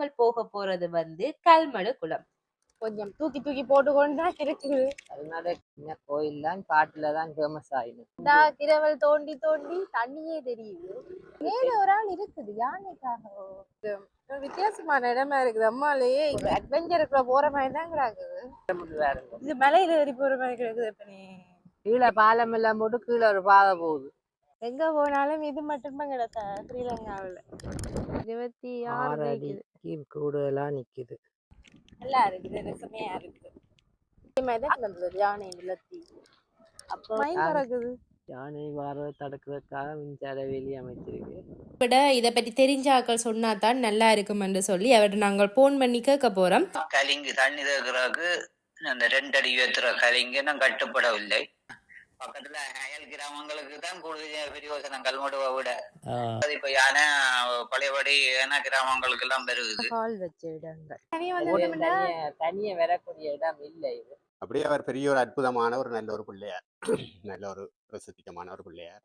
நாங்கள் போக போறது வந்து கல்மடு குளம். கொஞ்சம் தூக்கி தூக்கி போட்டு கொண்டு தான் இருக்குது. அதனால சின்ன கோயில் தான் காட்டுல தான் ஃபேமஸ் ஆயிடும் கிரவல் தோண்டி தோண்டி தண்ணியே தெரியுது. மேல ஒரு ஆள் இருக்குது யானைக்காக? வித்தியாசமான இடமா இருக்குது அம்மாலேயே அட்வென்ச்சருக்குள்ள போற மாதிரி தான் கிடக்குது இது மலையில ஏறி போற மாதிரி கிடக்குது இப்ப நீ கீழே பாலம் எல்லாம் போட்டு கீழே ஒரு பாதை போகுது. எங்க போனாலும் இது மட்டும்தான் கிடக்க ஸ்ரீலங்காவுல. இருபத்தி ஆறு அடிக்கு கூடுதலா நிக்குது. நல்லா இருக்குது. ரசமையா இருக்குது. இதே மாதிரி தான் கிடந்தது. யானை நிலத்தி அப்போ பறக்குது யானை வர தடுக்கிறதுக்காக மின்சார வேலி அமைச்சிருக்கு. விட இதை பற்றி தெரிஞ்ச ஆட்கள் சொன்னா தான் நல்லா இருக்கும் என்று சொல்லி அவர்கிட்ட நாங்கள் போன் பண்ணி கேட்க போறோம். கலிங்கு தண்ணி தேக்குறதுக்கு அந்த ரெண்டு அடி உயர்த்துற கலிங்கு நான் கட்டுப்படவில்லை. பக்கத்துல அயல் கிராமங்களுக்கு தான் கூடுதல் பிரயோசனம் கல்மடுவை விட. அது இப்ப யானை பழையபடி ஏன்னா கிராமங்களுக்கு எல்லாம் பெருகுது. கால் வச்ச இடங்கள். தனியா வரக்கூடிய இடம் இல்லை இது. அப்படியே அவர் பெரிய ஒரு அற்புதமான ஒரு நல்ல ஒரு பிள்ளையார். நல்ல ஒரு பிரசித்திகமான ஒரு பிள்ளையார்.